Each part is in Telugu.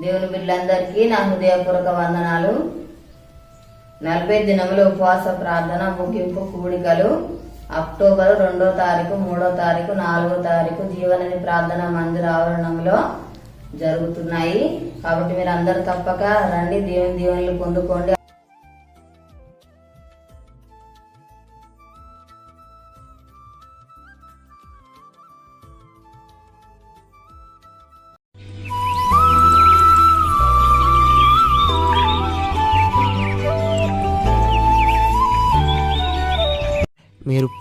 దేవుని బిడ్డలందరికీ నా హృదయపూర్వక వందనాలు. నలభై దినముల ఉపవాస ప్రార్థన ముగింపు కూడికలు అక్టోబర్ రెండో తారీఖు మూడో తారీఖు నాలుగో తారీఖు జీవనని ప్రార్థన మందిర ఆవరణంలో జరుగుతున్నాయి. కాబట్టి మీరు అందరు తప్పక రండి దేవుని దీవెనలు పొందుకోండి.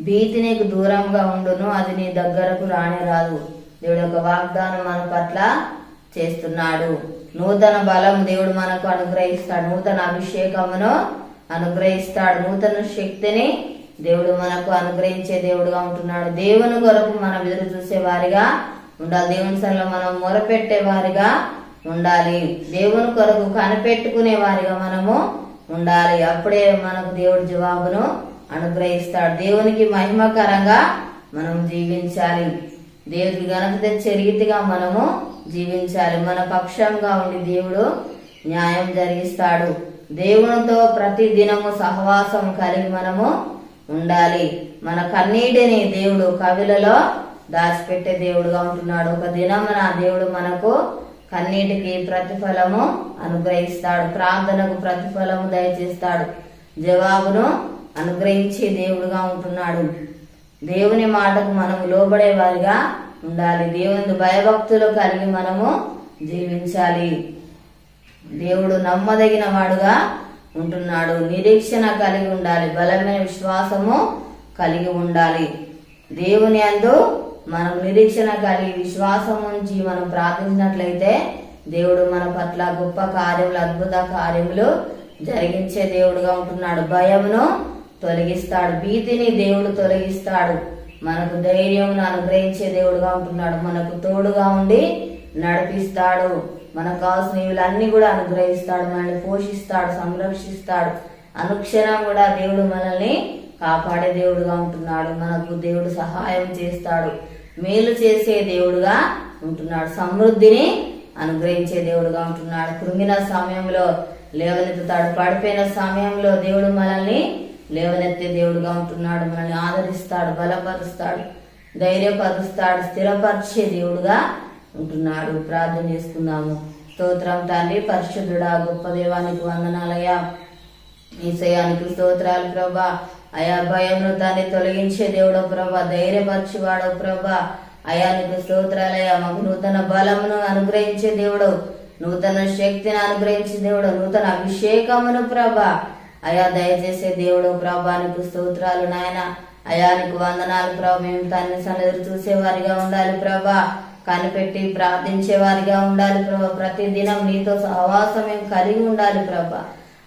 భీతి నీకు దూరంగా ఉండును అది నీ దగ్గరకు రాని రాదు దేవుడు ఒక వాగ్దానం మన పట్ల చేస్తున్నాడు. నూతన బలం దేవుడు మనకు అనుగ్రహిస్తాడు. నూతన అభిషేకమును అనుగ్రహిస్తాడు. నూతన శక్తిని దేవుడు మనకు అనుగ్రహించే దేవుడుగా ఉంటున్నాడు. దేవుని కొరకు మనం ఎదురు చూసే వారిగా ఉండాలి. దేవుని సన్నిలో మనం మొరపెట్టే వారిగా ఉండాలి. దేవుని కొరకు కనిపెట్టుకునే వారిగా మనము ఉండాలి. అప్పుడే మనకు దేవుడి జవాబును అనుగ్రహిస్తాడు. దేవునికి మహిమకరంగా మనం జీవించాలి. దేవుడికి ఘనత తెచ్చే రీతిగా మనము జీవించాలి. మన పక్షంగా ఉండి దేవుడు న్యాయం జరిగిస్తాడు. దేవునితో ప్రతి దినము సహవాసం కలిగి మనము ఉండాలి. మన కన్నీటిని దేవుడు కవిలలో దాచిపెట్టే దేవుడుగా ఉంటున్నాడు. ఒక దినమున దేవుడు మనకు కన్నీటికి ప్రతిఫలము అనుగ్రహిస్తాడు. ప్రార్థనకు ప్రతిఫలము దయచేస్తాడు. జవాబును అనుగ్రహించే దేవుడుగా ఉంటున్నాడు. దేవుని మాటకు మనము లోబడే వారిగా ఉండాలి. దేవుని భయభక్తులు కలిగి మనము జీవించాలి. దేవుడు నమ్మదగిన వాడుగా ఉంటున్నాడు. నిరీక్షణ కలిగి ఉండాలి. బలమైన విశ్వాసము కలిగి ఉండాలి. దేవుని అందు మనం నిరీక్షణ కలిగి విశ్వాసం ఉంచి మనం ప్రార్థించినట్లయితే దేవుడు మన పట్ల గొప్ప కార్యములు అద్భుత కార్యములు జరిగించే దేవుడుగా ఉంటున్నాడు. భయమును తొలగిస్తాడు. భీతిని దేవుడు తొలగిస్తాడు. మనకు ధైర్యమును అనుగ్రహించే దేవుడుగా ఉంటున్నాడు. మనకు తోడుగా ఉండి నడిపిస్తాడు. మనకు కావాల్సిన అన్ని కూడా అనుగ్రహిస్తాడు. మనల్ని పోషిస్తాడు. సంరక్షిస్తాడు. అనుక్షణం కూడా దేవుడు మనల్ని కాపాడే దేవుడుగా ఉంటున్నాడు. మనకు దేవుడు సహాయం చేస్తాడు. మేలు చేసే దేవుడుగా ఉంటున్నాడు. సమృద్ధిని అనుగ్రహించే దేవుడుగా ఉంటున్నాడు. కృంగిన సమయంలో లేవనెత్తుతాడు. పడిపోయిన సమయంలో దేవుడు మనల్ని లేవనెత్తే దేవుడుగా ఉంటున్నాడు మనల్ని ఆదరిస్తాడు బలపరుస్తాడు ధైర్యపరుస్తాడు స్థిరపరిచే దేవుడుగా ఉంటున్నాడు. ప్రార్థన చేసుకుందాము స్తోత్రం తండ్రి పరిశుద్ధుడా గొప్ప దేవానికి వందనాలయ్యా. ఈసయానికి స్తోత్రాలు ప్రభా. అయా భయంలో దాన్ని తొలగించే దేవుడు ప్రభా. ధైర్యపరచువాడు ప్రభా. అయా నీకు స్తోత్రాలయ్యా. మాకు నూతన బలమును అనుగ్రహించే దేవుడు నూతన శక్తిని అనుగ్రహించే దేవుడు నూతన అభిషేకమును ప్రభా. అయా దయచేసే దేవుడు ప్రభా నీకు స్తోత్రాలు నాయన. అయా నీకు వందనాలు ప్రభా. మేము తన్ని సన్నిధి చూసేవారిగా ఉండాలి ప్రభా. కనిపెట్టి ప్రార్థించే వారిగా ఉండాలి ప్రభా. ప్రతి దినం నీతో సహవాసం మేము కలిగి ఉండాలి ప్రభా.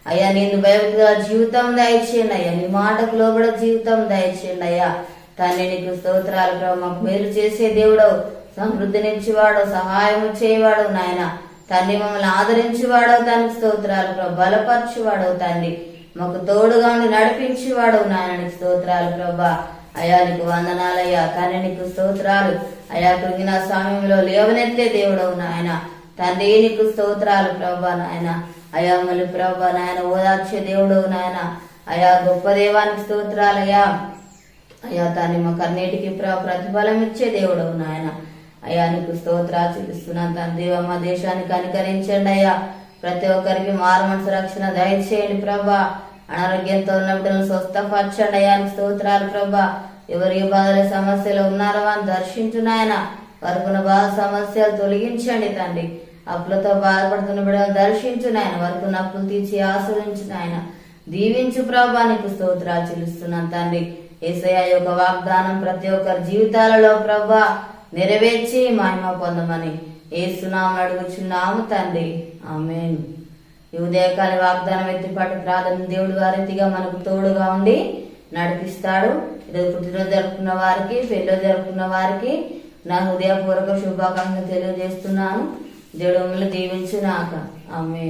అయ్యా నేను భయభక్తుల జీవితం దయచేయండి అయ్యా. నీ మాటకు లోబడ జీవితం దయచేయండి అయ్యా. తండ్రి నీకు స్తోత్రాలు ప్రభు. మాకు మేలు చేసే దేవుడు సమృద్ధినిచ్చేవాడు సహాయం చేయవాడు నాయన. తండ్రి మమ్మల్ని ఆదరించేవాడు తనకు స్తోత్రాలు ప్రభు. బలపరచువాడు తండ్రి. మాకు తోడుగా ఉండి నడిపించేవాడు నాయన స్తోత్రాలు ప్రభా. అయా నీకు వందనాలయ్యా. తండ్రి నీకు స్తోత్రాలు. అయా కృంగిన సమయంలో లేవనెత్తే దేవుడవు నాయన. తండ్రి నీకు స్తోత్రాలు ప్రభా నాయన. అయా మళ్ళీ ప్రభా నాయన ఓదార్చే దేవుడవు నాయన. అయా గొప్ప దేవానికి స్తోత్రాలయ్యా. అయ్యా తాన్ని మా కన్నీటికి ప్ర- ప్రతిఫలం ఇచ్చే దేవుడు నాయన. అయ్యా నీకు స్తోత్రాలు చూపిస్తున్నాను తన దేవ మా దేశానికి అనుకరించండి అయ్యా. ప్రతి ఒక్కరికి మారు మనసు రక్షణ దయచేయండి ప్రభా. అనారోగ్యంతో ఉన్న బిడ్డలను స్వస్థపరచండి అయ్యా. స్తోత్రాలు ప్రభా. ఎవరి బాధల సమస్యలు ఉన్నారో అని దర్శించు నాయన. వారికున్న బాధ సమస్యలు తొలగించండి తండ్రి. అప్పులతో బాధపడుతున్న బిడ్డలు దర్శించు నాయన. వారికి అప్పులు తీర్చి ఆశ్రయించు నాయన. దీవించు ప్రభా. నీకు స్తోత్రాలు చెల్లిస్తున్నాను తండ్రి. ఏసయ్య యొక్క వాగ్దానం ప్రతి ఒక్కరి జీవితాలలో ప్రభా నెరవేర్చి మహిమ పొందమని ఏసునామం అడుగుచున్నాము తండ్రి. ఆమెను. ఈ ఉదయకాల వాగ్దానం ఎత్తిపాటు ప్రార్థన దేవుడు వారితిగా మనకు తోడుగా ఉండి నడిపిస్తాడు. ఈరోజు పుట్టినరోజు జరుపుకున్న వారికి పెళ్ళి జరుపుకున్న వారికి నా హృదయపూర్వక శుభాకాంక్షలు తెలియజేస్తున్నాను. దేవుడు మిమ్మల్ని దీవించునాక ఆమె